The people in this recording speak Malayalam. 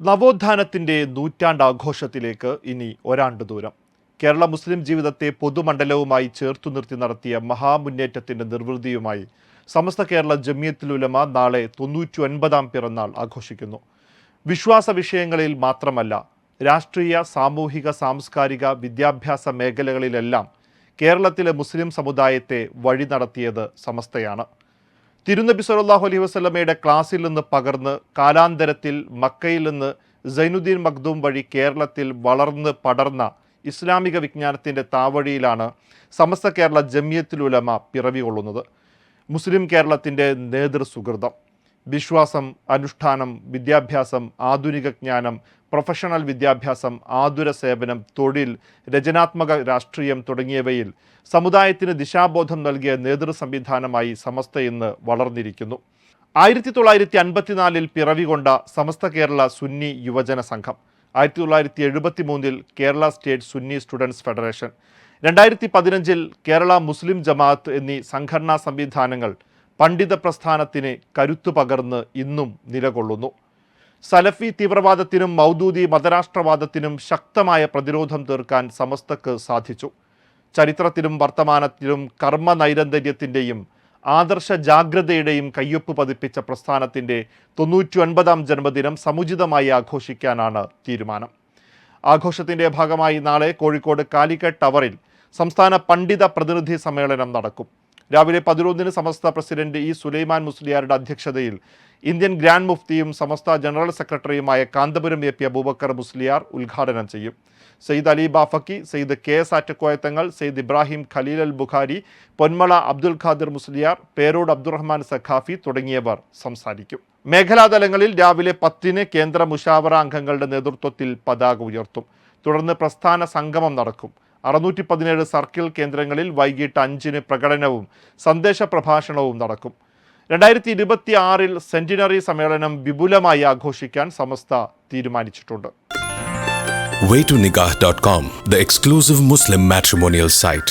നവോത്ഥാനത്തിന്റെ നൂറ്റാണ്ടാഘോഷത്തിലേക്ക് ഇനി ഒരാണ്ട് ദൂരം. കേരള മുസ്ലിം ജീവിതത്തെ പൊതുമണ്ഡലവുമായി ചേർത്തു നിർത്തി നടത്തിയ മഹാമുന്നേറ്റത്തിന്റെ നിർവൃതിയുമായി സമസ്ത കേരള ജമിയത്തുലുലമ നാളെ തൊണ്ണൂറ്റി ഒൻപതാം പിറന്നാൾ ആഘോഷിക്കുന്നു. വിശ്വാസ വിഷയങ്ങളിൽ മാത്രമല്ല രാഷ്ട്രീയ സാമൂഹിക സാംസ്കാരിക വിദ്യാഭ്യാസ മേഖലകളിലെല്ലാം കേരളത്തിലെ മുസ്ലിം സമുദായത്തെ വഴി നടത്തിയത് സമസ്തയാണ്. തിരുനബി സല്ലല്ലാഹു അലൈഹി വസ്ലമയുടെ ക്ലാസ്സിൽ നിന്ന് പകർന്ന് കാലാന്തരത്തിൽ മക്കയിൽ നിന്ന് സൈനുദ്ദീൻ മഖ്ദൂം വഴി കേരളത്തിൽ വളർന്ന് പടർന്ന ഇസ്ലാമിക വിജ്ഞാനത്തിന്റെ താവഴിയിലാണ് സമസ്ത കേരള ജമിയത്തുൽ ഉലമ പിറവി കൊള്ളുന്നത് മുസ്ലിം കേരളത്തിന്റെ നേതൃസുഹൃതം വിശ്വാസം അനുഷ്ഠാനം വിദ്യാഭ്യാസം ആധുനിക ജ്ഞാനം പ്രൊഫഷണൽ വിദ്യാഭ്യാസം ആതുര സേവനം തൊഴിൽ രചനാത്മക രാഷ്ട്രീയം തുടങ്ങിയവയിൽ സമുദായത്തിന് ദിശാബോധം നൽകിയ നേതൃ സംവിധാനമായി സമസ്ത ഇന്ന് വളർന്നിരിക്കുന്നു. ആയിരത്തി തൊള്ളായിരത്തി അൻപത്തിനാലിൽ പിറവികൊണ്ട സമസ്ത കേരള സുന്നി യുവജന സംഘം. ആയിരത്തി തൊള്ളായിരത്തി എഴുപത്തി മൂന്നിൽ Kerala state Sunni students federation. രണ്ടായിരത്തി പതിനഞ്ചിൽ കേരള മുസ്ലിം ജമാഅത്ത് എന്നീ സംഘടനാ സംവിധാനങ്ങൾ പണ്ഡിത പ്രസ്ഥാനത്തിന് കരുത്തു പകർന്ന് ഇന്നും നിലകൊള്ളുന്നു. സലഫി തീവ്രവാദത്തിനും മൗദൂദി മതരാഷ്ട്രവാദത്തിനും ശക്തമായ പ്രതിരോധം തീർക്കാൻ സമസ്തക്ക് സാധിച്ചു. ചരിത്രത്തിലും വർത്തമാനത്തിലും കർമ്മ നൈരന്തര്യത്തിന്റെയും ആദർശ ജാഗ്രതയുടെയും കയ്യൊപ്പ് പതിപ്പിച്ച പ്രസ്ഥാനത്തിന്റെ തൊണ്ണൂറ്റി ഒൻപതാം ജന്മദിനം സമുചിതമായി ആഘോഷിക്കാനാണ് തീരുമാനം. ആഘോഷത്തിന്റെ ഭാഗമായി നാളെ കോഴിക്കോട് കാലിക്കറ്റ് ടവറിൽ സംസ്ഥാന പണ്ഡിത പ്രതിനിധി സമ്മേളനം നടക്കും. രാവിലെ പതിനൊന്നിന് സമസ്ത പ്രസിഡന്റ് ഇ സുലൈമാൻ മുസ്ലിയാരുടെ അധ്യക്ഷതയിൽ ഇന്ത്യൻ ഗ്രാൻഡ് മുഫ്തിയും സമസ്ത ജനറൽ സെക്രട്ടറിയുമായ കാന്തപുരം എ പി അബൂബക്കർ മുസ്ലിയാർ ഉദ്ഘാടനം ചെയ്യും. സെയ്ദ് അലി ബാഫക്കി സെയ്ദ് കെ എസ് ആറ്റക്കോയത്തങ്ങൾ സെയ്ദ് ഇബ്രാഹിം ഖലീൽ അൽ ബുഖാരി പൊന്മള അബ്ദുൽ ഖാദിർ മുസ്ലിയാർ പേരോട് അബ്ദുറഹ്മാൻ സഖാഫി തുടങ്ങിയവർ സംസാരിക്കും. മേഖലാതലങ്ങളിൽ രാവിലെ പത്തിന് കേന്ദ്ര മുഷാവറ അംഗങ്ങളുടെ നേതൃത്വത്തിൽ പതാക ഉയർത്തും. തുടർന്ന് പ്രസ്ഥാന സംഗമം നടക്കും. അറുന്നൂറ്റി പതിനേഴ് സർക്കിൾ കേന്ദ്രങ്ങളിൽ വൈകിട്ട് അഞ്ചിന് പ്രകടനവും സന്ദേശ പ്രഭാഷണവും നടക്കും രണ്ടായിരത്തി ഇരുപത്തി ആറിൽ സെന്റിനറി സമ്മേളനം വിപുലമായി ആഘോഷിക്കാൻ സമസ്ത തീരുമാനിച്ചിട്ടുണ്ട് waytonikah.com, the exclusive Muslim matrimonial site.